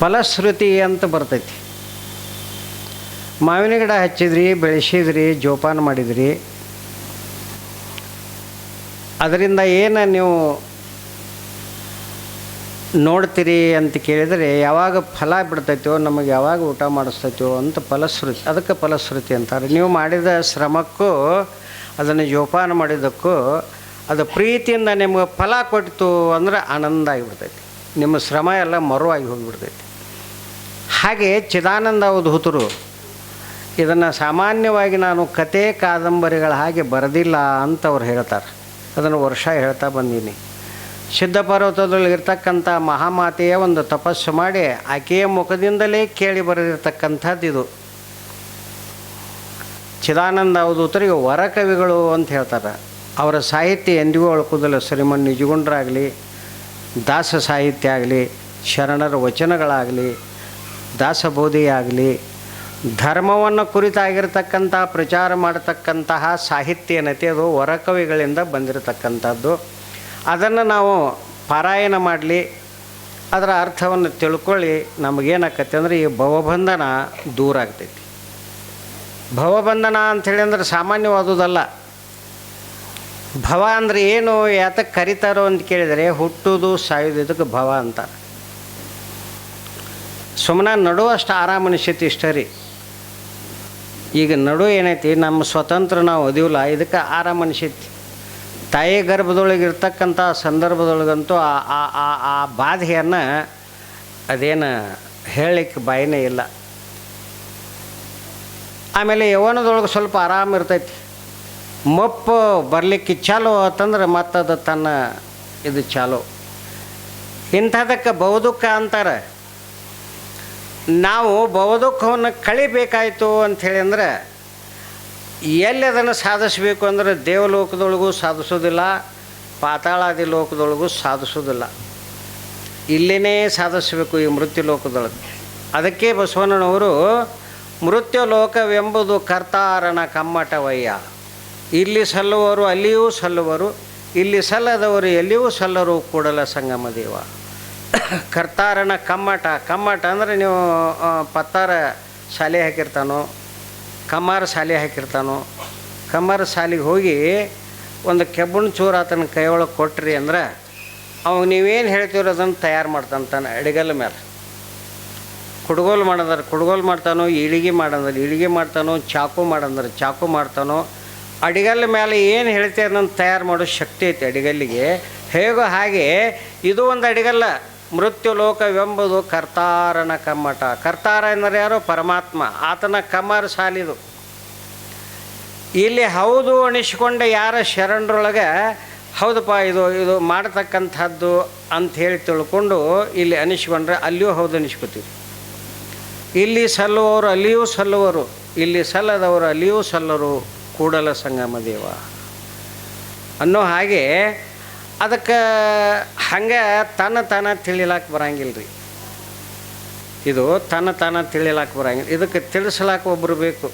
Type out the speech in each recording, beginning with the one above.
ಫಲಶ್ರುತಿ ಅಂತ ಬರ್ತೈತಿ. ಮಾವಿನ ಗಿಡ ಹಚ್ಚಿದ್ರಿ, ಬೆಳೆಸಿದ್ರಿ, ಜೋಪಾನ ಮಾಡಿದ್ರಿ. ಅದರಿಂದ ಏನು ನೀವು ನೋಡ್ತೀರಿ ಅಂತ ಕೇಳಿದರೆ, ಯಾವಾಗ ಫಲ ಬಿಡ್ತೈತೋ, ನಮಗೆ ಯಾವಾಗ ಊಟ ಮಾಡಿಸ್ತೈತೋ ಅಂತ ಫಲಶ್ರುತಿ, ಅದಕ್ಕೆ ಫಲಶ್ರುತಿ ಅಂತಾರೆ. ನೀವು ಮಾಡಿದ ಶ್ರಮಕ್ಕೂ, ಅದನ್ನು ಜೋಪಾನ ಮಾಡಿದ್ದಕ್ಕೂ, ಅದು ಪ್ರೀತಿಯಿಂದ ನಿಮಗೆ ಫಲ ಕೊಟ್ಟಿತು ಅಂದ್ರೆ ಆನಂದ ಆಗಿಬಿಡ್ತೈತಿ. ನಿಮ್ಮ ಶ್ರಮ ಎಲ್ಲ ಮರುವಾಗಿ ಹೋಗಿಬಿಡ್ತೈತಿ. ಹಾಗೆ ಚಿದಾನಂದ ಅವಧೂತರು ಇದನ್ನು ಸಾಮಾನ್ಯವಾಗಿ ನಾನು ಕತೆ ಕಾದಂಬರಿಗಳ ಹಾಗೆ ಬರೆದಿಲ್ಲ ಅಂತ ಅವ್ರು ಹೇಳ್ತಾರೆ. ಅದನ್ನು ವರ್ಷ ಹೇಳ್ತಾ ಬಂದೀನಿ. ಸಿದ್ಧಪರ್ವತದೊಳಗಿರ್ತಕ್ಕಂಥ ಮಹಾಮಾತೆಯ ಒಂದು ತಪಸ್ಸು ಮಾಡಿ ಆಕೆಯ ಮುಖದಿಂದಲೇ ಕೇಳಿ ಬರೆದಿರ್ತಕ್ಕಂಥದ್ದು ಇದು. ಚಿದಾನಂದ ಅವಧೂತರಿಗೆ ವರ ಕವಿಗಳು ಅಂತ ಹೇಳ್ತಾರೆ. ಅವರ ಸಾಹಿತ್ಯ ಎಂದಿಗೂ ಅಳ್ಕೋದಿಲ್ಲ. ಶ್ರೀಮನ್ ನಿಜಗುಂಡ್ರಾಗಲಿ, ದಾಸ ಸಾಹಿತ್ಯ ಆಗಲಿ, ಶರಣರ ವಚನಗಳಾಗಲಿ ದಾಸಬೋಧಿ ಆಗಲಿ ಧರ್ಮವನ್ನು ಕುರಿತಾಗಿರ್ತಕ್ಕಂಥ, ಪ್ರಚಾರ ಮಾಡತಕ್ಕಂತಹ ಸಾಹಿತ್ಯ ಏನೈತಿ, ಅದು ಹೊರಕವಿಗಳಿಂದ ಬಂದಿರತಕ್ಕಂಥದ್ದು. ಅದನ್ನು ನಾವು ಪಾರಾಯಣ ಮಾಡಲಿ, ಅದರ ಅರ್ಥವನ್ನು ತಿಳ್ಕೊಳ್ಳಿ ನಮಗೇನಾಕತಿ ಅಂದರೆ ಈ ಭವಬಂಧನ ದೂರ ಆಗ್ತೈತಿ. ಭವಬಂಧನ ಅಂಥೇಳಿ ಅಂದ್ರೆ ಸಾಮಾನ್ಯವಾದುದಲ್ಲ ಭವ ಅಂದರೆ ಏನು, ಯಾತಕ್ಕೆ ಕರಿತಾರೋ ಅಂತ ಕೇಳಿದರೆ ಹುಟ್ಟುವುದು ಸಾಯೋದು ಇದಕ್ಕೆ ಭವ ಅಂತಾರೆ. ಸುಮ್ಮನೆ ನಡುವಷ್ಟು ಆರಾಮ ಅನಿಸೈತಿ ಇಷ್ಟ ರೀ. ಈಗ ನಡು ಏನೈತಿ, ನಮ್ಮ ಸ್ವತಂತ್ರ ನಾವು ಅದಿವಲ್ಲ, ಇದಕ್ಕೆ ಆರಾಮ ಅನಿಸೈತಿ ತಾಯಿ ಗರ್ಭದೊಳಗೆ ಇರ್ತಕ್ಕಂಥ ಸಂದರ್ಭದೊಳಗಂತೂ ಆ ಆ ಆ ಆ ಬಾಧೆಯನ್ನು ಅದೇನು ಹೇಳಲಿಕ್ಕೆ ಬಾಯಿನೇ ಇಲ್ಲ. ಆಮೇಲೆ ಯವನದೊಳಗೆ ಸ್ವಲ್ಪ ಆರಾಮ ಇರ್ತೈತಿ. ಮಪ್ಪು ಬರಲಿಕ್ಕೆ ಚಾಲು ಅಂತಂದ್ರೆ ಮತ್ತದು ತನ್ನ ಇದು ಚಾಲು. ಇಂಥದಕ್ಕೆ ಬೌದುಕ ಅಂತಾರೆ. ನಾವು ಭವದುಃಖವನ್ನು ಕಳಿಬೇಕಾಯಿತು ಅಂಥೇಳಿ ಅಂದರೆ, ಎಲ್ಲಿ ಅದನ್ನು ಸಾಧಿಸಬೇಕು ಅಂದರೆ ದೇವಲೋಕದೊಳಗೂ ಸಾಧಿಸೋದಿಲ್ಲ, ಪಾತಾಳಾದಿ ಲೋಕದೊಳಗೂ ಸಾಧಿಸೋದಿಲ್ಲ. ಇಲ್ಲಿನೇ ಸಾಧಿಸಬೇಕು ಈ ಮೃತ್ಯು ಲೋಕದೊಳಗೆ. ಅದಕ್ಕೆ ಬಸವಣ್ಣನವರು, ಮೃತ್ಯು ಲೋಕವೆಂಬುದು ಕರ್ತಾರನ ಕಮ್ಮಟವಯ್ಯ. ಇಲ್ಲಿ ಸಲ್ಲುವರು ಅಲ್ಲಿಯೂ ಸಲ್ಲುವರು, ಇಲ್ಲಿ ಸಲ್ಲದವರು ಎಲ್ಲಿಯೂ ಸಲ್ಲರು ಕೂಡಲ ಸಂಗಮ ದೇವ. ಕರ್ತಾರನ ಕಮ್ಮಟ. ಕಮ್ಮಟ ಅಂದರೆ ನೀವು ಪತ್ತಾರ ಶಾಲೆ ಹಾಕಿರ್ತಾನೋ, ಕಮ್ಮಾರ ಶಾಲೆ ಹಾಕಿರ್ತಾನೋ, ಕಮ್ಮಾರ ಶಾಲೆಗೆ ಹೋಗಿ ಒಂದು ಕೆಬ್ಬಣ ಚೂರು ಆತನ ಕೈಯೊಳಗೆ ಕೊಟ್ರಿ ಅಂದ್ರೆ ಅವಾಗ ನೀವೇನು ಹೇಳ್ತೀರೋ ಅದನ್ನು ತಯಾರು ಮಾಡ್ತಾನೆ ಅಡಿಗಲ್ಲ ಮೇಲೆ ಕುಡ್ಗೋಲು ಮಾಡಂದ್ರೆ ಕುಡ್ಗೋಲು ಮಾಡ್ತಾನೋ, ಇಳಿಗೆ ಮಾಡಂದ್ರೆ ಇಳಿಗೆ ಮಾಡ್ತಾನೋ, ಚಾಕು ಮಾಡಂದ್ರೆ ಚಾಕು ಮಾಡ್ತಾನೋ ಅಡಿಗಲ್ಲ ಮೇಲೆ ಏನು ಹೇಳ್ತೀರ ಅದನ್ನು ತಯಾರು ಮಾಡೋ ಶಕ್ತಿ ಐತೆ ಅಡಿಗಲ್ಲಿಗೆ? ಹೇಗೋ ಹಾಗೆ ಇದು ಒಂದು ಅಡಿಗಲ್ಲ. ಮೃತ್ಯು ಲೋಕವೆಂಬುದು ಕರ್ತಾರನ ಕಮ್ಮಟ. ಕರ್ತಾರ ಎಂದರೆ ಯಾರು? ಪರಮಾತ್ಮ. ಆತನ ಕಮರ ಸಾಲಿದು. ಇಲ್ಲಿ ಹೌದು ಅಣಿಸಿಕೊಂಡ ಯಾರ ಶರಣರೊಳಗೆ, ಹೌದಪ್ಪ, ಇದು ಇದು ಮಾಡತಕ್ಕಂಥದ್ದು ಅಂತ ಹೇಳಿ ತಿಳ್ಕೊಂಡು ಇಲ್ಲಿ ಅನಿಸ್ಕೊಂಡ್ರೆ ಅಲ್ಲಿಯೂ ಹೌದು ಅನಿಸ್ಕೊತೀವಿ. ಇಲ್ಲಿ ಸಲ್ಲುವವರು ಅಲ್ಲಿಯೂ ಸಲ್ಲುವರು, ಇಲ್ಲಿ ಸಲ್ಲದವರು ಅಲ್ಲಿಯೂ ಸಲ್ಲರು, ಕೂಡಲ ಸಂಗಮ ದೇವ. ಅನ್ನೋ ಹಾಗೆ ಅದಕ್ಕೆ ಹಂಗೆ ತನ್ನ ತಾನ ತಿಳಿಲಾಕ ಬರಂಗಿಲ್ಲ ರೀ ಇದು ತನ್ನ ತಾನ ತಿಳಿಲಾಕ ಬರಂಗಿಲ್ಲ. ಇದಕ್ಕೆ ತಿಳಿಸ್ಲಾಕ ಒಬ್ಬರು ಬೇಕು.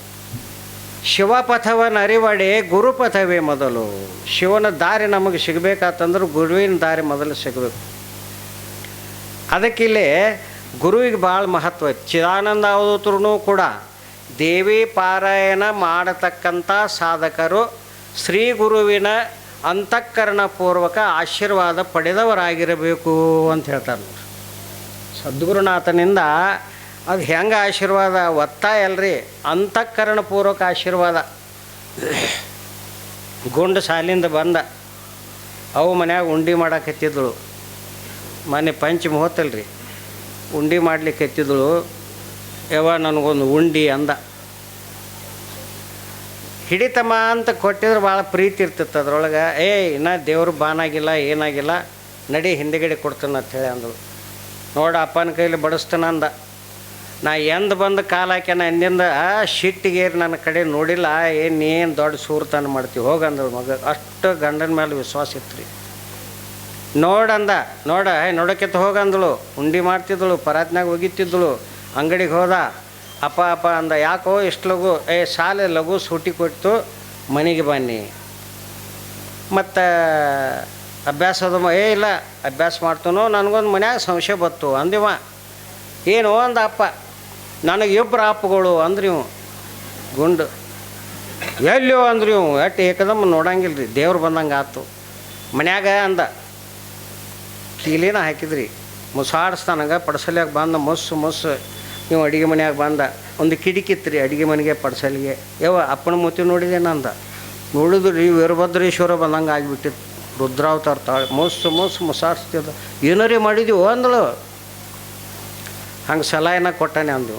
ಶಿವಪಥವನ್ನು ಅರಿವಡೆ ಗುರುಪಥವೇ ಮೊದಲು. ಶಿವನ ದಾರಿ ನಮಗೆ ಸಿಗಬೇಕಾತಂದ್ರೆ ಗುರುವಿನ ದಾರಿ ಮೊದಲು ಸಿಗಬೇಕು. ಅದಕ್ಕಿಲ್ಲಿ ಗುರುವಿಗೆ ಭಾಳ ಮಹತ್ವ. ಚಿದಾನಂದ ಅವಧೂತರು ಕೂಡ ದೇವಿ ಪಾರಾಯಣ ಮಾಡತಕ್ಕಂಥ ಸಾಧಕರು ಶ್ರೀ ಗುರುವಿನ ಅಂತಃಕರಣಪೂರ್ವಕ ಆಶೀರ್ವಾದ ಪಡೆದವರಾಗಿರಬೇಕು ಅಂತ ಹೇಳ್ತಾರೆ ನೋಡ್ರಿ. ಸದ್ಗುರುನಾಥನಿಂದ ಅದು ಹೆಂಗೆ ಆಶೀರ್ವಾದ? ಒತ್ತಾಯ ಅಲ್ರಿ ಅಂತಃಕರಣಪೂರ್ವಕ ಆಶೀರ್ವಾದ. ಗುಂಡು ಸಾಲಿಂದ ಬಂದ. ಅವು ಮನ್ಯಾಗ ಉಂಡಿ ಮಾಡಾಕತ್ತಿದ್ದಳು ಮನೆ ಪಂಚ ಮುಹೂರ್ತಲ್ರಿ. ಉಂಡಿ ಮಾಡ್ಲಿಕ್ಕೆ ಎತ್ತಿದ್ದಳು ಯವ ನನಗೊಂದು ಉಂಡಿ ಅಂದ. ಹಿಡಿತಮ್ಮ ಅಂತ ಕೊಟ್ಟಿದ್ರೆ ಭಾಳ ಪ್ರೀತಿ ಇರ್ತಿತ್ತು ಅದ್ರೊಳಗೆ ಏ ಇನ್ನ ದೇವ್ರು ಬಾನಾಗಿಲ್ಲ, ಏನಾಗಿಲ್ಲ, ನಡಿ ಹಿಂದೆಗಡೆ ಕೊಡ್ತಾನೆ ಅಂತ ಹೇಳಿ ಅಂದಳು. ನೋಡ, ಅಪ್ಪನ ಕೈಲಿ ಬಡಿಸ್ತಾನ ಅಂದ. ನಾ ಎಂದ ಬಂದು ಕಾಲು ಹಾಕ್ಯಾನ ಎಂದಿಂದ ಶಿಟ್ಟಿಗೇರಿ ನನ್ನ ಕಡೆ ನೋಡಿಲ್ಲ ಏನು ಏನು ದೊಡ್ಡ ಸೂರ್ತಾನ ಮಾಡ್ತೀವಿ ಹೋಗಂದಳು ಮಗ. ಅಷ್ಟು ಗಂಡನ ಮೇಲೆ ವಿಶ್ವಾಸ ಇತ್ತು ರೀ ನೋಡಂದ ನೋಡ ಏ ನೋಡಕ್ಕೆತ್ತ ಹೋಗಂದಳು ಉಂಡಿ ಮಾಡ್ತಿದ್ದಳು ಪರಾತ್ನಾಗ ಒಗಿತಿದ್ದಳು ಅಂಗಡಿಗೆ ಹೋದ. ಅಪ್ಪ ಅಪ್ಪ ಅಂದ, ಯಾಕೋ ಇಷ್ಟು ಲಘು ಏ ಸಾಲೆ ಲಘು ಸೂಟಿ ಕೊಟ್ಟು ಮನೆಗೆ ಬನ್ನಿ. ಮತ್ತು ಅಭ್ಯಾಸದ ಏ, ಇಲ್ಲ, ಅಭ್ಯಾಸ ಮಾಡ್ತಾನೋ, ನನಗೊಂದು ಮನ್ಯಾಗ ಸಂಶಯ ಬತ್ತು. ಅಂದಿವ ಏನು ಅಂದ ಅಪ್ಪ, ನನಗೆ ಇಬ್ಬರು ಅಪ್ಪಗಳು ಅಂದ್ರಿ ಇವು ಗುಂಡು ಎಲ್ಲೋ ಅಂದ್ರಿ ಇವು ಎಟ್ಟು ಏಕದಮ್ಮ ನೋಡಂಗಿಲ್ಲ ರೀ ದೇವ್ರು ಬಂದಂಗೆ ಆತು. ಮನ್ಯಾಗ ಅಂದ, ಕೀಲಿನ ಹಾಕಿದ್ರಿ ಮುಸಾಡಿಸ್ತಾನಂಗ ಪಡಸಲಿಯಾಗ ಬಂದ ಮುಸ್ಸು ಮುಸ್ಸು ನೀವು ಅಡುಗೆ ಮನೆಯಾಗ ಬಂದ, ಒಂದು ಕಿಡಿಕಿತ್ತು ರೀ ಅಡುಗೆ ಮನೆಗೆ ಪಡ್ಸಲಿಗೆ. ಯಾವ ಅಪ್ಪನ ಮೂತಿ ನೋಡಿದೆ ಅಂದ ನೋಡಿದ್ರಿ ವೀರಭದ್ರೇಶ್ವರ ಬಂದಂಗೆ ಆಗಿಬಿಟ್ಟಿತ್ತು. ರುದ್ರಾವತಾರ ತಾಳೆ ಮೋಸ ಮೋಸ ಮುಸಾಡಿಸ್ತಿದ್ದ ಏನಾರೇ ಮಾಡಿದೀವೋ ಅಂದಳು ಹಂಗೆ ಸಲಹೆನ ಕೊಟ್ಟಾನೆ ಅಂದು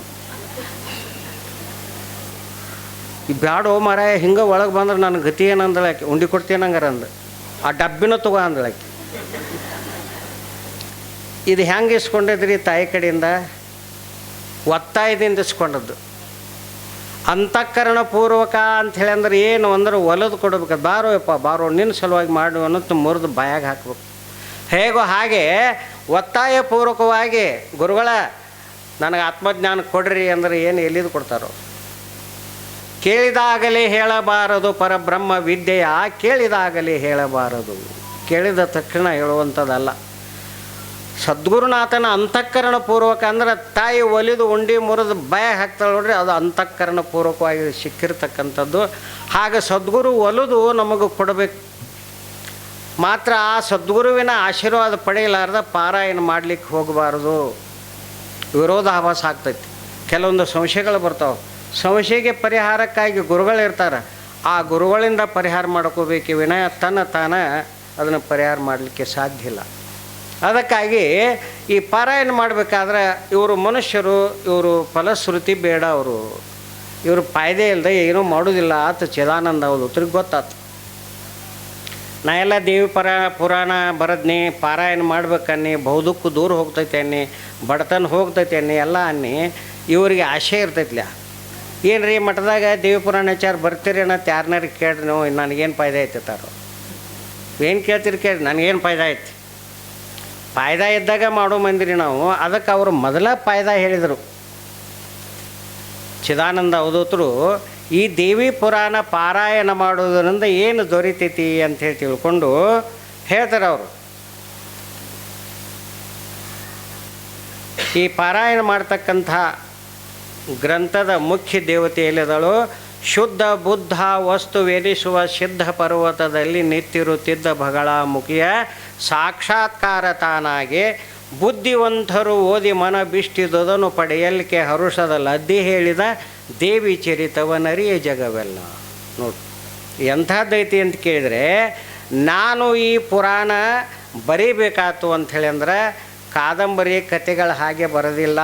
ಈ ಬ್ಯಾಡೋ ಮಾರಾಯ, ಹಿಂಗೆ ಒಳಗೆ ಬಂದ್ರೆ ನನ್ನ ಗತಿ ಏನಂದಳೆ ಆಕೆ. ಉಂಡಿ ಕೊಡ್ತೀನಿ ಹಂಗಾರ ಅಂದ. ಆ ಡಬ್ಬಿನ ತಗೋ ಅಂದಳು ಆಕೆ. ಇದು ಹೆಂಗೆ ಇಸ್ಕೊಂಡಿದ್ರಿ ತಾಯಿ ಕಡೆಯಿಂದ? ಒತ್ತಾಯದಿಂದ ಇಸ್ಕೊಂಡದ್ದು. ಅಂತಃಕರಣ ಪೂರ್ವಕ ಅಂಥೇಳಿ ಅಂದ್ರೆ ಏನು ಅಂದ್ರೆ ಒಲದು ಕೊಡ್ಬೇಕು. ಬಾರೋ ಯಪ್ಪ, ಬಾರೋ, ನಿನ್ನ ಸಲುವಾಗಿ ಮಾಡು ಅನ್ನೋದು ಮುರಿದು ಬಾಯಾಗ ಹಾಕ್ಬೇಕು. ಹೇಗೋ ಹಾಗೆ ಒತ್ತಾಯ ಪೂರ್ವಕವಾಗಿ ಗುರುಗಳ ನನಗೆ ಆತ್ಮಜ್ಞಾನ ಕೊಡ್ರಿ ಅಂದ್ರೆ ಏನು ಎಲ್ಲಿದು ಕೊಡ್ತಾರೋ? ಕೇಳಿದಾಗಲೇ ಹೇಳಬಾರದು ಪರಬ್ರಹ್ಮ ವಿದ್ಯೆಯ, ಕೇಳಿದಾಗಲೇ ಹೇಳಬಾರದು. ಕೇಳಿದ ತಕ್ಷಣ ಹೇಳುವಂಥದ್ದಲ್ಲ. ಸದ್ಗುರುನಾಥನ ಅಂತಃಕರಣ ಪೂರ್ವಕ ಅಂದ್ರೆ ತಾಯಿ ಒಲಿದು ಉಂಡಿ ಮುರಿದು ಭಯ ಹಾಕ್ತಾಳೆ ನೋಡ್ರಿ, ಅದು ಅಂತಃಕರಣ ಪೂರ್ವಕವಾಗಿ ಸಿಕ್ಕಿರ್ತಕ್ಕಂಥದ್ದು. ಹಾಗೆ ಸದ್ಗುರು ಒಲಿದು ನಮಗೆ ಕೊಡಬೇಕು. ಮಾತ್ರ ಆ ಸದ್ಗುರುವಿನ ಆಶೀರ್ವಾದ ಪಡೆಯಲಾರ್ದ ಪಾರಾಯಣ ಮಾಡಲಿಕ್ಕೆ ಹೋಗಬಾರ್ದು. ವಿರೋಧಾಭಾಸ ಆಗ್ತೈತಿ. ಕೆಲವೊಂದು ಸಂಶಯಗಳು ಬರ್ತಾವೆ. ಸಂಶಯಕ್ಕೆ ಪರಿಹಾರಕ್ಕಾಗಿ ಗುರುಗಳು ಇರ್ತಾರೆ. ಆ ಗುರುಗಳಿಂದ ಪರಿಹಾರ ಮಾಡ್ಕೋಬೇಕು ವಿನಯ ತನ್ನ ತಾನ ಅದನ್ನು ಪರಿಹಾರ ಮಾಡಲಿಕ್ಕೆ ಸಾಧ್ಯ ಇಲ್ಲ. ಅದಕ್ಕಾಗಿ ಈ ಪಾರಾಯಣ ಮಾಡಬೇಕಾದ್ರೆ ಇವರು ಮನುಷ್ಯರು, ಇವರು ಫಲಶ್ರುತಿ ಬೇಡ ಅವರು. ಇವರು ಫಾಯ್ದೆ ಇಲ್ಲದೆ ಏನೂ ಮಾಡೋದಿಲ್ಲ ಆತ ಚಿದಾನಂದ ಅವರು ತಿರುಗಿ ಗೊತ್ತಾತು. ನಾ ಎಲ್ಲ ದೇವಿ ಪರ, ಪುರಾಣ ಬರದ್ನಿ, ಪಾರಾಯಣ ಮಾಡ್ಬೇಕನ್ನಿ ಬೌದಕ್ಕೂ ದೂರ ಹೋಗ್ತೈತೆ ಅನ್ನಿ, ಬಡತನ ಹೋಗ್ತೈತೆ ಅನ್ನಿ, ಎಲ್ಲ ಅನ್ನಿ, ಇವರಿಗೆ ಆಶೆ ಇರ್ತೈತ್ಲ. ಏನು ರೀ ಮಠದಾಗ ದೇವಿ ಪುರಾಣ ಆಚಾರ ಬರ್ತೀರಿ ಅನ್ನತ್ತೆ ಯಾರನ್ನಾರು ಕೇಳ್ರಿ ನೀವು ನನಗೇನು ಫಾಯ್ದೆ ಐತೆ ತಾರು. ಏನು ಕೇಳ್ತೀರಿ ಕೇಳಿ ನನಗೇನು ಫಾಯ್ದೆ ಐತಿ ಫಾಯ್ದ ಇದ್ದಾಗ ಮಾಡೋ ಮಂದಿರಿ ನಾವು. ಅದಕ್ಕೆ ಅವರು ಮೊದಲ ಫಾಯ್ದಾ ಹೇಳಿದರು. ಚಿದಾನಂದ ಅವಧೂತರು, ಈ ದೇವಿ ಪುರಾಣ ಪಾರಾಯಣ ಮಾಡುವುದರಿಂದ ಏನು ದೊರಿತೈತಿ ಹೇಳಿ ತಿಳ್ಕೊಂಡು ಹೇಳ್ತಾರೆ ಅವರು. ಈ ಪಾರಾಯಣ ಮಾಡ್ತಕ್ಕಂಥ ಗ್ರಂಥದ ಮುಖ್ಯ ದೇವತೆ ಎಲ್ಲಿದಳು ಶುದ್ಧ ಬುದ್ಧ ವಸ್ತು ವೆನಿಸುವ ಸಿದ್ಧ ಪರ್ವತದಲ್ಲಿ ನಿತ್ತಿರುತ್ತಿದ್ದ ಬಗಳ ಮುಖಿಯ ಸಾಕ್ಷಾತ್ಕಾರ ತಾನಾಗಿ ಬುದ್ಧಿವಂತರು ಓದಿ ಮನ ಬಿಷ್ಟಿದುದನ್ನು ಪಡೆಯಲಿಕ್ಕೆ ಹರುಷದ ಲದ್ದಿ ಹೇಳಿದ ದೇವಿ ಚರಿತವನರಿಯ ಜಗವೆಲ್ಲ. ನೋಡಿ, ಎಂಥದ್ದೈತಿ ಅಂತ ಕೇಳಿದರೆ, ನಾನು ಈ ಪುರಾಣ ಬರೀಬೇಕಾತು ಅಂಥೇಳಿ ಅಂದ್ರೆ, ಕಾದಂಬರಿ ಕಥೆಗಳ ಹಾಗೆ ಬರೋದಿಲ್ಲ.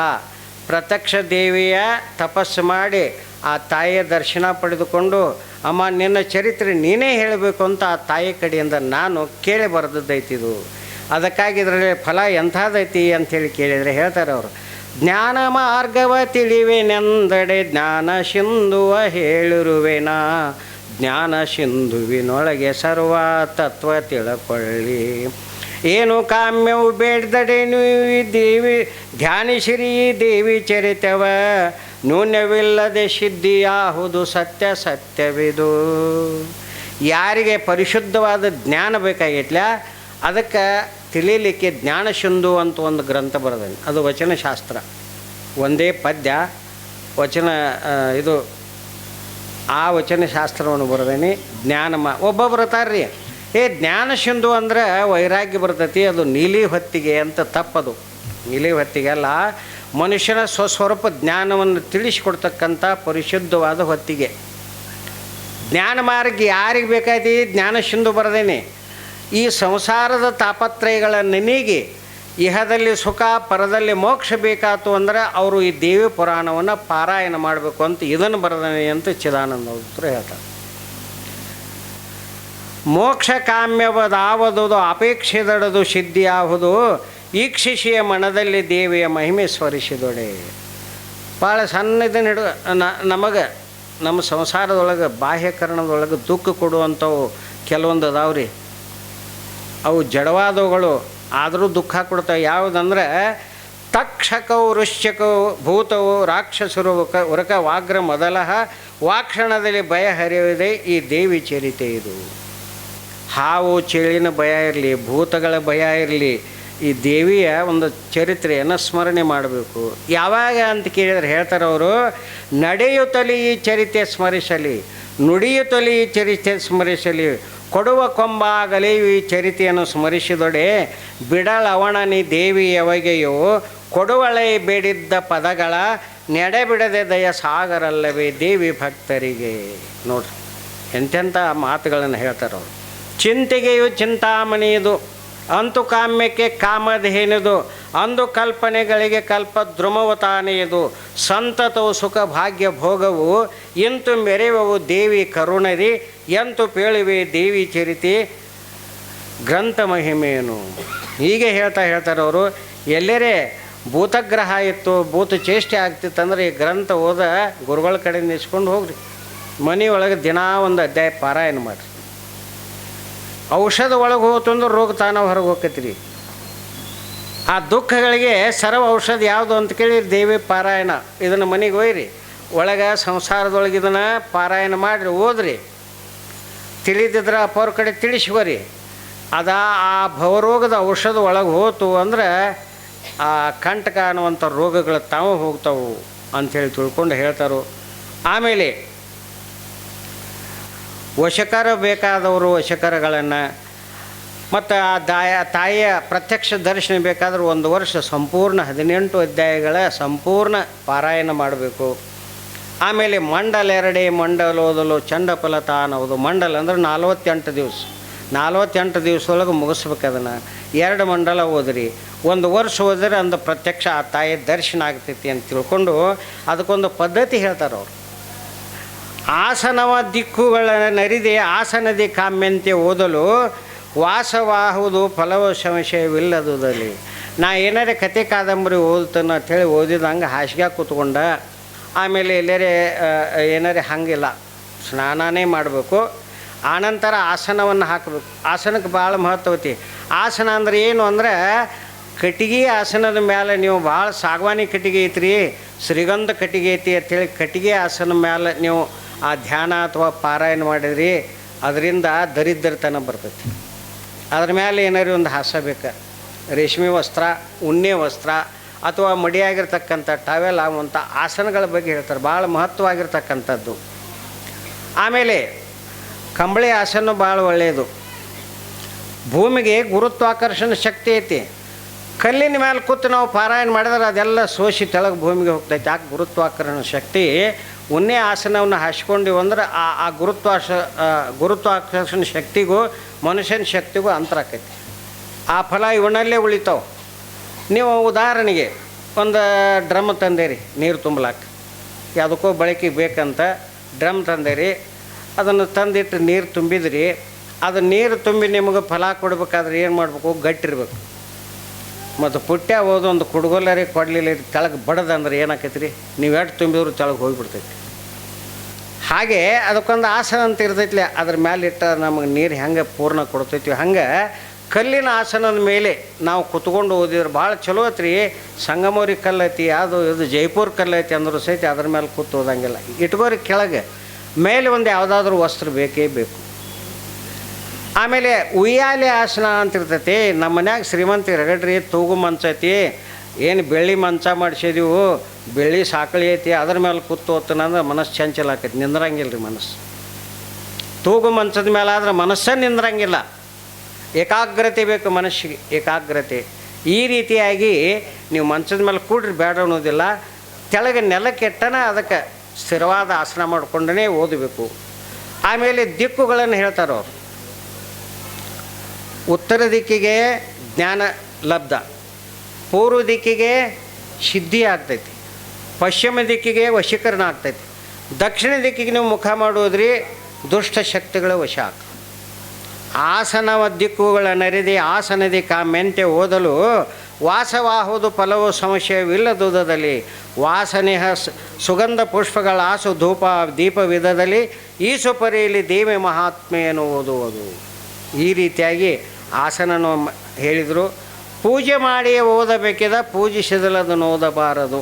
ಪ್ರತ್ಯಕ್ಷ ದೇವಿಯ ತಪಸ್ಸು ಮಾಡಿ ಆ ತಾಯಿಯ ದರ್ಶನ ಪಡೆದುಕೊಂಡು, ಅಮ್ಮ, ನಿನ್ನ ಚರಿತ್ರೆ ನೀನೇ ಹೇಳಬೇಕು ಅಂತ ಆ ತಾಯಿ ಕಡೆಯಿಂದ ನಾನು ಕೇಳಿ ಬರೆದದ್ದೈತಿದು ಅದಕ್ಕಾಗಿ ಇದರಲ್ಲಿ ಫಲ ಎಂಥದೈತಿ ಅಂಥೇಳಿ ಕೇಳಿದರೆ ಹೇಳ್ತಾರೆ ಅವರು. ಜ್ಞಾನ ಮಾರ್ಗವ ತಿಳಿವೆನೆಂದಡೆ ಜ್ಞಾನ ಸಿಂಧುವ ಹೇಳಿರುವೆನಾ. ಜ್ಞಾನ ಸಿಂಧುವಿನೊಳಗೆ ಸರ್ವ ತತ್ವ ತಿಳ್ಕೊಳ್ಳಿ. ಏನು ಕಾಮ್ಯವು ಬೇಡ್ದಡೆ ನೀವು ದೇವಿ ಧ್ಯಾನಿಸಿರಿ ದೇವಿ ಚರಿತವ ನ್ಯೂನ್ಯವಿಲ್ಲದೆ ಸಿದ್ಧಿಯಾಹುದು ಸತ್ಯ ಸತ್ಯವಿದು. ಯಾರಿಗೆ ಪರಿಶುದ್ಧವಾದ ಜ್ಞಾನ ಬೇಕಾಗಿತ್ಲ, ಅದಕ್ಕೆ ತಿಳಿಲಿಕ್ಕೆ ಜ್ಞಾನ ಸಿಂಧು ಅಂತ ಒಂದು ಗ್ರಂಥ ಬರೆದೇನೆ ಅದು ವಚನಶಾಸ್ತ್ರ. ಒಂದೇ ಪದ್ಯ, ವಚನ ಇದು, ಆ ವಚನಶಾಸ್ತ್ರವನ್ನು ಬರೆದೇನೆ ಜ್ಞಾನ ಒಬ್ಬ ಒಬ್ಬೊಬ್ರು ರೀ ಏ ಜ್ಞಾನ ಸಿಂಧು ಅಂದ್ರೆ ವೈರಾಗ್ಯ ಬರ್ತೈತಿ, ಅದು ನೀಲಿ ಹೊತ್ತಿಗೆ ಅಂತ ತಪ್ಪದು. ನೀಲಿ ಹೊತ್ತಿಗೆ ಅಲ್ಲ ಮನುಷ್ಯನ ಸ್ವಸ್ವರೂಪ ಜ್ಞಾನವನ್ನು ತಿಳಿಸಿಕೊಡ್ತಕ್ಕಂಥ ಪರಿಶುದ್ಧವಾದ ಹೊತ್ತಿಗೆ. ಜ್ಞಾನ ಮಾರ್ಗ ಯಾರಿಗೆ ಬೇಕಾಯ್ತಿ? ಜ್ಞಾನ ಸಿಂಧು ಬರದೇನೆ. ಈ ಸಂಸಾರದ ತಾಪತ್ರಯಗಳ ನೀಗಿ ಇಹದಲ್ಲಿ ಸುಖ, ಪರದಲ್ಲಿ ಮೋಕ್ಷ ಬೇಕಾತು ಅಂದ್ರೆ ಅವರು ಈ ದೇವಿ ಪುರಾಣವನ್ನು ಪಾರಾಯಣ ಮಾಡಬೇಕು ಅಂತ ಇದನ್ನು ಬರದೇನೆ ಅಂತ ಚಿದಾನಂದ ಅವರು ಹೇಳ್ತಾರೆ ಮೋಕ್ಷ ಕಾಮ್ಯವದಾವದು ಅಪೇಕ್ಷೆದಡದು ಸಿದ್ಧಿಯಾಹುದು ಈಕ್ಷಿಸಿಯ ಮನದಲ್ಲಿ ದೇವಿಯ ಮಹಿಮೆ ಸ್ಮರಿಸಿದೊಡೆ. ಭಾಳ ಸಣ್ಣದನ್ನ ಹಿಡಿದು ನಮಗೆ, ನಮ್ಮ ಸಂಸಾರದೊಳಗೆ ಬಾಹ್ಯಕರಣದೊಳಗೆ ದುಃಖ ಕೊಡುವಂಥವು ಕೆಲವೊಂದು ಅದಾವ್ರಿ. ಅವು ಜಡವಾದವುಗಳು ಆದರೂ ದುಃಖ ಕೊಡ್ತಾವೆ. ಯಾವುದಂದ್ರೆ ತಕ್ಷಕವು ವೃಶ್ಚಕವು ಭೂತವು ರಾಕ್ಷಸರು ಉರಕ ವಾಗ್ರ ಮೊದಲಹ, ವಾಕ್ಷಣದಲ್ಲಿ ಭಯ ಹರಿಯುವುದೇ ಈ ದೇವಿ ಚರಿತೆ ಇದು. ಹಾವು, ಚೇಳಿನ ಭಯ ಇರಲಿ, ಭೂತಗಳ ಭಯ ಇರಲಿ ಈ ದೇವಿಯ ಒಂದು ಚರಿತ್ರೆಯನ್ನು ಸ್ಮರಣೆ ಮಾಡಬೇಕು. ಯಾವಾಗ ಅಂತ ಕೇಳಿದ್ರೆ ಹೇಳ್ತಾರೆ ಅವರು, ನಡೆಯುತ್ತಲೇ ಈ ಚರಿತ್ರೆ ಸ್ಮರಿಸಲಿ, ನುಡಿಯುತ್ತಲೇ ಈ ಚರಿತ್ರೆ ಸ್ಮರಿಸಲಿ, ಕೊಡುವ ಕೊಂಬಾಗಲಿ ಈ ಚರಿತೆಯನ್ನು ಸ್ಮರಿಸಿದೊಡೆ ಬಿಡಲವಣನಿ ದೇವಿಯವಗೆಯು ಯಾವಾಗೆಯೋ ಕೊಡುವಳೆ ಬೇಡಿದ್ದ ಪದಗಳ ನೆಡೆಬಿಡದೆ ದಯ ಸಾಗರಲ್ಲವೇ ದೇವಿ ಭಕ್ತರಿಗೆ. ನೋಡ್ರಿ, ಎಂತೆಂಥ ಮಾತುಗಳನ್ನು ಹೇಳ್ತಾರೆ ಅವರು. ಚಿಂತೆಗೆಯು ಚಿಂತಾಮಣಿಯದು. ಅಂತು ಕಾಮ್ಯಕ್ಕೆ ಕಾಮಧೇನದು ಅಂದು ಕಲ್ಪನೆಗಳಿಗೆ ಕಲ್ಪ ಧ್ರುಮವತಾನೆಯದು ಸಂತತವು ಸುಖ ಭಾಗ್ಯ ಭೋಗವು, ಇಂತು ಮೆರೆಯುವವು ದೇವಿ ಕರುಣದಿ ಎಂತು ಪೇಳುವೆ ದೇವಿ ಚರಿತಿ, ಗ್ರಂಥ ಮಹಿಮೆಯನು? ಹೀಗೆ ಹೇಳ್ತಾ ಹೇಳ್ತಾರೆ ಅವರು, ಎಲ್ಲರೇ ಭೂತಗ್ರಹ ಇತ್ತು, ಭೂತ ಚೇಷ್ಟೆ ಆಗ್ತಿತ್ತಂದ್ರೆ ಈ ಗ್ರಂಥ ಓದ ಗುರುಗಳ ಕಡೆ ನಿಸ್ಕೊಂಡು ಹೋಗ್ರಿ. ಮನೆಯೊಳಗೆ ದಿನಾ ಒಂದು ಅಧ್ಯಾಯ ಪಾರಾಯಣ ಮಾಡಿರಿ. ಔಷಧ ಒಳಗೆ ಹೋತು ಅಂದ್ರೆ ರೋಗ ತಾನ ಹೊರಗೆ ಹೋಗ್ತೈತ್ರಿ ಆ ದುಃಖಗಳಿಗೆ ಸರ್ವ ಔಷಧ ಯಾವುದು ಅಂತ ಕೇಳಿ ದೇವಿ ಪಾರಾಯಣ. ಇದನ್ನು ಮನೆಗೆ ಒಯ್ರಿ. ಒಳಗೆ ಸಂಸಾರದೊಳಗೆ ಇದನ್ನು ಪಾರಾಯಣ ಮಾಡಿರಿ, ಓದ್ರಿ. ತಿಳಿದಿದ್ರೆ ಅಪ್ಪವ್ರ ಕಡೆ ತಿಳಿಸ್ಕೊರಿ ಅದ ಆ ಭವರೋಗದ ಔಷಧ ಒಳಗೆ ಹೋತು ಅಂದ್ರೆ ಆ ಕಂಟಕ ಅನ್ನುವಂಥ ರೋಗಗಳು ತಾವು ಹೋಗ್ತಾವು ಅಂಥೇಳಿ ತಿಳ್ಕೊಂಡು ಹೇಳ್ತಾರೋ. ಆಮೇಲೆ ವಶಕರ ಬೇಕಾದವರು ವಶಕರಗಳನ್ನು, ಮತ್ತು ಆ ದಾಯ, ತಾಯಿಯ ಪ್ರತ್ಯಕ್ಷ ದರ್ಶನ ಬೇಕಾದ್ರೆ ಒಂದು ವರ್ಷ ಸಂಪೂರ್ಣ ಹದಿನೆಂಟು ಅಧ್ಯಾಯಗಳ ಸಂಪೂರ್ಣ ಪಾರಾಯಣ ಮಾಡಬೇಕು. ಆಮೇಲೆ ಮಂಡಲ ಎರಡೇ ಮಂಡಲ ಓದಲು ಚಂಡಫಲತ ಅನ್ನೋದು ಮಂಡಲ ಅಂದ್ರೆ ನಲ್ವತ್ತೆಂಟು ದಿವಸ. ನಲ್ವತ್ತೆಂಟು ದಿವಸದೊಳಗೆ ಮುಗಿಸ್ಬೇಕು ಅದನ್ನು. ಎರಡು ಮಂಡಲ ಓದ್ರಿ. ಒಂದು ವರ್ಷ ಓದಿದ್ರೆ ಅಂದು ಪ್ರತ್ಯಕ್ಷ ಆ ತಾಯಿ ದರ್ಶನ ಆಗ್ತೈತಿ ಅಂತ ತಿಳ್ಕೊಂಡು ಅದಕ್ಕೊಂದು ಪದ್ಧತಿ ಹೇಳ್ತಾರೆ ಅವರು ಆಸನವ ದಿಕ್ಕುಗಳ ನರಿದೆ ಆಸನದಿ ಕಾಮ್ಯಂತೆ ಓದಲು ವಾಸವಾಹುದು ಫಲವ ಸಂಶಯವಿಲ್ಲದುದಲ್ಲಿ. ನಾ ಏನಾರೇ ಕತೆ ಕಾದಂಬರಿ ಓದ್ತಾನ ಅಂಥೇಳಿ ಓದಿದಂಗೆ ಹಾಸಿಗೆ ಕೂತ್ಕೊಂಡ. ಆಮೇಲೆ ಎಲ್ಲರೇ ಏನಾರೇ ಹಂಗಿಲ್ಲ. ಸ್ನಾನನೇ ಮಾಡಬೇಕು. ಆನಂತರ ಆಸನವನ್ನು ಹಾಕಬೇಕು. ಆಸನಕ್ಕೆ ಭಾಳ ಮಹತ್ವ ಐತಿ. ಆಸನ ಅಂದ್ರೆ ಏನು ಅಂದ್ರೆ ಕಟ್ಟಿಗೆ ಆಸನದ ಮೇಲೆ ನೀವು ಭಾಳ ಸಾಗವಾನಿ ಕಟ್ಟಿಗೆ ಐತ್ರಿ, ಶ್ರೀಗಂಧ ಕಟ್ಟಿಗೆ ಐತಿ ಅಂಥೇಳಿ ಕಟ್ಟಿಗೆ ಆಸನ ಮೇಲೆ ನೀವು ಆ ಧ್ಯಾನ ಅಥವಾ ಪಾರಾಯಣ ಮಾಡಿದ್ರಿ, ಅದರಿಂದ ದರಿದ್ರತನ ಬರ್ತೈತಿ. ಅದ್ರ ಮೇಲೆ ಏನಾರು ಒಂದು ಹಾಸ ಬೇಕು. ರೇಷ್ಮೆ ವಸ್ತ್ರ, ಉಣ್ಣೆ ವಸ್ತ್ರ, ಅಥವಾ ಮಡಿಯಾಗಿರ್ತಕ್ಕಂಥ ಟವೆಲ್ ಆಗುವಂಥ ಆಸನಗಳ ಬಗ್ಗೆ ಹೇಳ್ತಾರೆ. ಭಾಳ ಮಹತ್ವವಾಗಿರ್ತಕ್ಕಂಥದ್ದು. ಆಮೇಲೆ ಕಂಬಳಿ ಆಸನ ಭಾಳ ಒಳ್ಳೆಯದು ಭೂಮಿಗೆ ಗುರುತ್ವಾಕರ್ಷಣ ಶಕ್ತಿ ಐತಿ. ಕಲ್ಲಿನ ಮೇಲೆ ಕೂತು ನಾವು ಪಾರಾಯಣ ಮಾಡಿದ್ರೆ ಅದೆಲ್ಲ ಸೋಸಿ ತೆಳಗೆ ಭೂಮಿಗೆ ಹೋಗ್ತೈತೆ. ಯಾಕೆ ಗುರುತ್ವಾಕರ್ಷಣ ಶಕ್ತಿ ಉನ್ನೇ ಆಸನವನ್ನು ಹಾಸ್ಕೊಂಡಿವು ಅಂದ್ರೆ ಆ ಆ ಗುರುತ್ವಾಶ ಗುರುತ್ವಾಕರ್ಷಣ ಶಕ್ತಿಗೂ, ಮನುಷ್ಯನ ಶಕ್ತಿಗೂ ಅಂತರ ಆಕೈತಿ. ಆ ಫಲ ಇವನಲ್ಲೇ ಉಳಿತಾವೆ. ನೀವು ಉದಾಹರಣೆಗೆ ಒಂದು ಡ್ರಮ್ ತಂದೇರಿ, ನೀರು ತುಂಬಲಾಕ. ಯಾವುದಕ್ಕೋ ಬಳಕೆ ಬೇಕಂತ ಡ್ರಮ್ ತಂದೇರಿ, ಅದನ್ನು ತಂದಿಟ್ಟು ನೀರು ತುಂಬಿದ್ರಿ, ಅದು ನೀರು ತುಂಬಿ ನಿಮಗೆ ಫಲ ಕೊಡಬೇಕಾದ್ರೆ ಏನು ಮಾಡಬೇಕು? ಗಟ್ಟಿರ್ಬೇಕು. ಮತ್ತು ಪುಟ್ಯ ಹೋದ ಒಂದು ಕುಡ್ಗೊಲ್ಲರಿ ಕೊಡಲಿಲ್ಲ ಕೆಳಗೆ ಬಡದಂದ್ರೆ ಏನಾಕೈತಿ ರೀ ನೀವು ಎಷ್ಟು ತುಂಬಿದ್ರು ಕೆಳಗೆ ಹೋಗಿಬಿಡ್ತೈತಿ. ಹಾಗೆ ಅದಕ್ಕೊಂದು ಆಸನ ಅಂತ ಇರ್ತೈತಿಲ್ಲ ಅದ್ರ ಮೇಲೆ ಇಟ್ಟ ನಮಗೆ ನೀರು ಹೆಂಗೆ ಪೂರ್ಣ ಕೊಡ್ತೈತಿ ಹಂಗೆ ಕಲ್ಲಿನ ಆಸನದ ಮೇಲೆ ನಾವು ಕುತ್ಕೊಂಡು ಓದಿದ್ರೆ ಭಾಳ ಚಲೋ ಐತ್ರಿ. ಸಂಗಮೋರಿ ಕಲ್ಲು ಐತಿ ಅದು ಇದು ಜೈಪುರ್ ಕಲ್ಲು ಐತಿ ಅಂದ್ರೂ ಸಹಿತ ಅದ್ರ ಮೇಲೆ ಕೂತು ಓದಂಗಿಲ್ಲ. ಇಟ್ಕೋರಿ ಕೆಳಗೆ, ಮೇಲೆ ಒಂದು ಯಾವುದಾದ್ರೂ ವಸ್ತ್ರ ಬೇಕೇ ಬೇಕು. ಆಮೇಲೆ ಉಯ್ಯಾಲೆ ಆಸನ ಅಂತ ಇರ್ತೈತಿ, ನಮ್ಮ ಮನ್ಯಾಗ ಶ್ರೀಮಂತ ರಗಡ್ರಿ ತೂಗು ಮಂಚ ಐತಿ, ಏನು ಬೆಳ್ಳಿ ಮಂಚ ಮಾಡಿಸಿದೀವು ಬೆಳ್ಳಿ ಸಾಕಳಿ ಐತಿ, ಅದ್ರ ಮೇಲೆ ಕೂತು ಹೋಗ್ತಾನಂದ್ರೆ ಮನಸ್ಸು ಚಂಚಲ ಆಕೈತಿ ನಿಂದ್ರಂಗಿಲ್ಲ ರೀ ಮನಸ್ಸು. ತೂಗು ಮಂಚದ ಮೇಲೆ ಆದ್ರೆ ಮನಸ್ಸೇ ನಿಂದ್ರಂಗಿಲ್ಲ. ಏಕಾಗ್ರತೆ ಬೇಕು ಮನಸ್ಸಿಗೆ, ಏಕಾಗ್ರತೆ. ಈ ರೀತಿಯಾಗಿ ನೀವು ಮಂಚದ ಮೇಲೆ ಕೂಡ್ರಿ, ಬೇಡ ಅನ್ನೋದಿಲ್ಲ. ಕೆಳಗೆ ನೆಲಕ್ಕೆಟ್ಟನ ಅದಕ್ಕೆ ಸ್ಥಿರವಾದ ಆಸನ ಮಾಡಿಕೊಂಡೇ ಓದಬೇಕು. ಆಮೇಲೆ ದಿಕ್ಕುಗಳನ್ನು ಹೇಳ್ತಾರೆ ಅವರು. ಉತ್ತರ ದಿಕ್ಕಿಗೆ ಜ್ಞಾನ ಲಬ್ಧ, ಪೂರ್ವ ದಿಕ್ಕಿಗೆ ಸಿದ್ಧಿ ಆಗ್ತೈತಿ. ಪಶ್ಚಿಮ ದಿಕ್ಕಿಗೆ ವಶೀಕರಣ ಆಗ್ತೈತಿ. ದಕ್ಷಿಣ ದಿಕ್ಕಿಗೆ ನೀವು ಮುಖ ಮಾಡೋದ್ರಿ ದುಷ್ಟ ಶಕ್ತಿಗಳ ವಶ ಆಗ್ತದೆ ಆಸನವ ದಿಕ್ಕುಗಳ ನರೆದಿ ಆಸನದಿ ಕಾಮೆಂತೆ ಓದಲು ವಾಸವಾಹುದು ಫಲವು ಸಮಸ್ಯೆವಿಲ್ಲದುದದಲ್ಲಿ ವಾಸನೆಹ ಸುಗಂಧ ಪುಷ್ಪಗಳ ಆಸು ಧೂಪ ದೀಪ ವಿಧದಲ್ಲಿ ಈಸು ಪರಿಯಲ್ಲಿ ದೇವಿ ಮಹಾತ್ಮೆಯನ್ನು ಓದುವುದು ಈ ರೀತಿಯಾಗಿ ಆಸನನು ಹೇಳಿದರು. ಪೂಜೆ ಮಾಡಿ ಓದಬೇಕಿದ ಪೂಜಿಸಿದಲದನ್ನು ಓದಬಾರದು.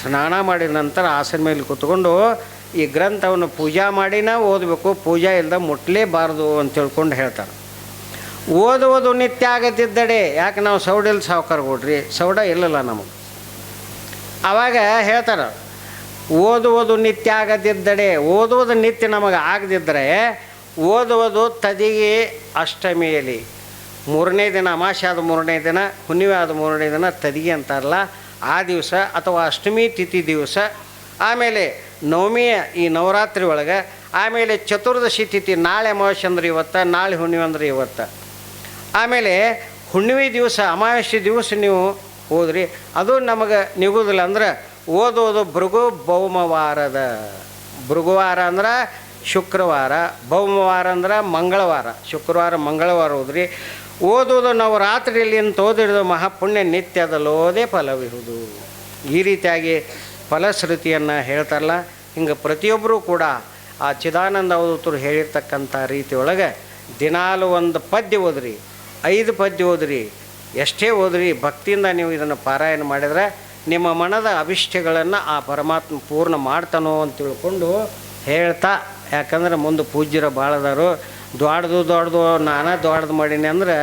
ಸ್ನಾನ ಮಾಡಿದ ನಂತರ ಆಸನ ಮೇಲೆ ಕೂತ್ಕೊಂಡು ಈ ಗ್ರಂಥವನ್ನು ಪೂಜಾ ಮಾಡಿನ ಓದಬೇಕು, ಪೂಜಾ ಇಲ್ಲದ ಮುಟ್ಲೇಬಾರದು ಅಂತ ತಿಳ್ಕೊಂಡು ಹೇಳ್ತಾರೆ ಓದುವುದು ನಿತ್ಯ ಆಗದಿದ್ದಡೆ, ಯಾಕೆ ನಾವು ಸೌಡಿಲ್ ಸಾವುಕಾರ ಕೊಡ್ರಿ? ಸೌಡ ಇಲ್ಲಲ್ಲ ನಮಗೆ. ಆವಾಗ ಹೇಳ್ತಾರೆ, ಓದುವುದು ನಿತ್ಯ ಆಗದಿದ್ದಡೆ, ಓದುವುದು ನಿತ್ಯ ನಮಗೆ ಆಗದಿದ್ದರೆ ಓದುವುದು ತದಿಗೆ ಅಷ್ಟಮಿಯಲ್ಲಿ. ಮೂರನೇ ದಿನ ಅಮಾಸೆ ಆದ ಮೂರನೇ ದಿನ, ಹುಣ್ಣಿಮೆ ಆದ ಮೂರನೇ ದಿನ ತದಿಗೆ ಅಂತಾರಲ್ಲ ಆ ದಿವಸ ಅಥವಾ ಅಷ್ಟಮಿ ತಿಥಿ ದಿವಸ, ಆಮೇಲೆ ನವಮಿಯ ಈ ನವರಾತ್ರಿ ಒಳಗೆ, ಆಮೇಲೆ ಚತುರ್ದಶಿ ತಿಥಿ, ನಾಳೆ ಅಮಾವಾಸ್ಯೆ ಅಂದ್ರೆ ಇವತ್ತು, ನಾಳೆ ಹುಣ್ಣಿಮೆ ಅಂದ್ರೆ ಇವತ್ತು. ಆಮೇಲೆ ಹುಣ್ಣಿಮೆ ದಿವಸ, ಅಮಾವಾಸ್ಯೆ ದಿವಸ ನೀವು ಹೋದ್ರಿ, ಅದು ನಮಗೆ ನಿಗುದಿಲ್ಲ ಅಂದ್ರೆ ಓದೋದು ಭೃಗು ಭೌಮವಾರದ ಭೃಗುವಾರ ಅಂದ್ರೆ ಶುಕ್ರವಾರ, ಭೌಮವಾರ ಅಂದ್ರೆ ಮಂಗಳವಾರ. ಶುಕ್ರವಾರ, ಮಂಗಳವಾರ ಹೋದ್ರಿ. ಓದೋದು ನಾವು ರಾತ್ರಿಯಲ್ಲಿ ಅಂತ ಓದಿರೋದು ಮಹಾಪುಣ್ಯ ನಿತ್ಯದಲ್ಲೋದೇ ಫಲವಿರುವುದು. ಈ ರೀತಿಯಾಗಿ ಫಲಶ್ರುತಿಯನ್ನು ಹೇಳ್ತಾರಲ್ಲ, ಹಿಂಗೆ ಪ್ರತಿಯೊಬ್ಬರೂ ಕೂಡ ಆ ಚಿದಾನಂದ ಅವಧೂತರು ಹೇಳಿರ್ತಕ್ಕಂಥ ರೀತಿಯೊಳಗೆ ದಿನಾಲು ಒಂದು ಪದ್ಯ ಓದ್ರಿ, ಐದು ಪದ್ಯ ಓದ್ರಿ, ಎಷ್ಟೇ ಓದ್ರಿ, ಭಕ್ತಿಯಿಂದ ನೀವು ಇದನ್ನು ಪಾರಾಯಣ ಮಾಡಿದರೆ ನಿಮ್ಮ ಮನದ ಅಭಿಷ್ಟಗಳನ್ನು ಆ ಪರಮಾತ್ಮ ಪೂರ್ಣ ಮಾಡ್ತಾನೋ ಅಂತ ತಿಳ್ಕೊಂಡು ಹೇಳ್ತಾ ಯಾಕಂದ್ರೆ ಮುಂದೆ ಪೂಜ್ಯರ ಭಾಳದಾರು ದೊಡ್ಡದು ದೊಡ್ಡದು, ನಾನೇ ದೊಡ್ಡದು ಮಾಡೀನಿ ಅಂದ್ರೆ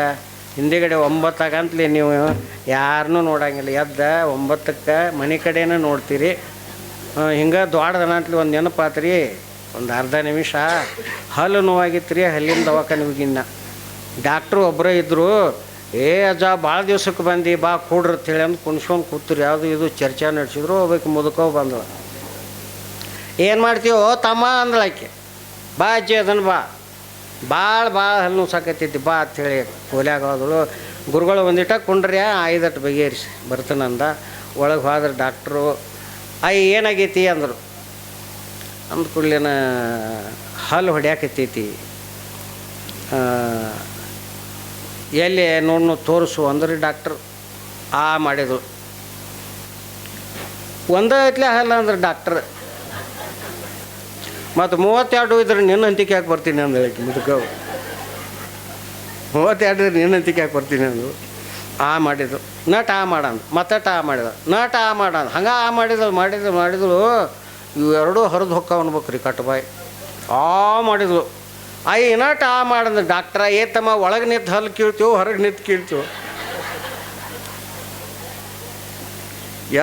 ಹಿಂದಿಗಡೆ ಒಂಬತ್ತಾಗಂತಲೇ ನೀವು ಯಾರನ್ನೂ ನೋಡಂಗಿಲ್ಲ. ಎದ್ದ ಒಂಬತ್ತಕ್ಕೆ ಮನೆ ಕಡೆನೇ ನೋಡ್ತೀರಿ. ಹಿಂಗೆ ದೊಡ್ಡದನಂತಲಿ ಒಂದು ನೆನಪಾತ್ರಿ. ಒಂದು ಅರ್ಧ ನಿಮಿಷ ಹಲ್ಲು ನೋವಾಗಿತ್ತು ರೀ ಹಲ್ಲಿನ ದವಾಖಾನೆ ಹೋಗಿನ್ನ ಡಾಕ್ಟ್ರು ಒಬ್ಬರೇ ಇದ್ದರು ಏ ಅಜ್ಜ, ಭಾಳ ದಿವ್ಸಕ್ಕೆ ಬಂದು, ಬಾ ಕೂಡ್ರಿ ಅಂತೇಳಿ ಅಂದು ಕುಣ್ಸ್ಕೊಂಡು ಕೂತ್ರಿ. ಯಾವುದು ಇದು ಚರ್ಚೆ ನಡೆಸಿದ್ರು ಒಬ್ಬಕ್ಕೆ ಮುದುಕೋ ಬಂದಳು. ಏನು ಮಾಡ್ತೀವೋ ತಮ್ಮ ಅಂದಳಾಕೆ. ಬಾ ಅಜ್ಜಿ, ಅದನ್ನು ಬಾ. ಭಾಳ ಭಾಳ ಹಲ್ಲು ಸಾಕತ್ತೈತಿ ಬಾ ಅಂಥೇಳಿ ಕೋಲ್ಯಾಗ ಹೋದಳು. ಗುರುಗಳು ಒಂದಿಟ ಕುಂಡ್ರಿ ಐದಟ್ಟು ಬಗೆಹರಿಸಿ. ಬರ್ತಾನಂದ ಒಳಗೆ ಹೋದ್ರೆ ಡಾಕ್ಟ್ರು ಅಯ್ಯ ಏನಾಗೈತಿ? ಅಂದರು. ಅಂದ ಕೂಡಲೇನ, ಹಲ್ಲು ಹೊಡ್ಯಾಕತ್ತೈತಿ. ಎಲ್ಲಿ ನೋಡ್ನು ತೋರಿಸು ಅಂದ್ರೆ ಡಾಕ್ಟ್ರ್. ಆ ಮಾಡಿದ್ರು. ಒಂದೇ ಐತ್ಲೆ ಹಲ್ಲ ಅಂದ್ರೆ ಡಾಕ್ಟ್ರ್. ಮತ್ತು ಮೂವತ್ತೆರಡು ಇದ್ರೆ ನಿನ್ನ ಹಂತಿಕೆ ಯಾಕೆ ಬರ್ತೀನಿ ಅಂದಳು ಮುದುಕವು ಮೂವತ್ತೆರಡು ಇದ್ರೆ ನಿನ್ನ ಹಂತಿಕೆ ಯಾಕೆ ಬರ್ತೀನಿ ಅಂದು ಆ ಮಾಡಿದ್ರು ನಟ ಆ ಮಾಡಂದು. ಮತ್ತೆ ಆ ಮಾಡಿದ. ನಟ ಆ ಮಾಡಂದು. ಹಂಗೆ ಆ ಮಾಡಿದ್ರು ಮಾಡಿದ್ರು ಮಾಡಿದಳು. ಇವು ಎರಡೂ ಹರಿದು ಹೊಕ್ಕ ರೀ ಕಟ್ಬಾಯಿ. ಆ ಮಾಡಿದ್ಳು. ಅಯ್ಯ ನಟ ಆ ಮಾಡಂದು ಡಾಕ್ಟ್ರ ಏತಮ್ಮ ಒಳಗೆ ನಿಂತು ಹಲ್ಲು ಕೀಳ್ತೀವೋ, ಹೊರಗೆ ನಿಂತು ಕೀಳ್ತೀವೋ.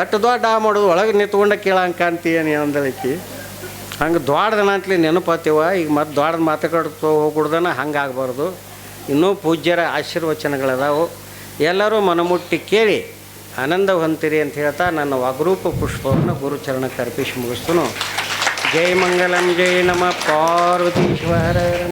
ಎಷ್ಟು ದೊಡ್ಡ ಆ ಮಾಡೋದು ಒಳಗೆ ನಿಂತ್ಕೊಂಡ ಕೇಳಂಕ ಅಂತೀಯನಿ ಅಂದಳಕಿ ಹಂಗೆ ದ್ವಾಡ್ದನ ಅಂತಲಿ ನೆನಪಾತೀವ. ಈಗ ಮತ್ತೆ ದ್ವಾಡ್ದ ಮಾತಾಡ್ತಾ ಹೋಗ್ಬಿಡ್ದನ ಹಂಗೆ ಆಗಬಾರ್ದು. ಇನ್ನೂ ಪೂಜ್ಯರ ಆಶೀರ್ವಚನಗಳದಾವು. ಎಲ್ಲರೂ ಮನಮುಟ್ಟಿ ಕೇಳಿ ಆನಂದ ಹೊಂತಿರಿ ಅಂತ ಹೇಳ್ತಾ ನನ್ನ ವಗ್ರೂಪ ಪುಷ್ಪವನ್ನು ಗುರುಚರಣಕ್ಕೆ ಅರ್ಪಿಸಿ ಮುಗಿಸ್ತನು. ಜೈ ಮಂಗಲಂ, ಜೈ ನಮ. ಪಾರ್ವತೀಶ್ವರ.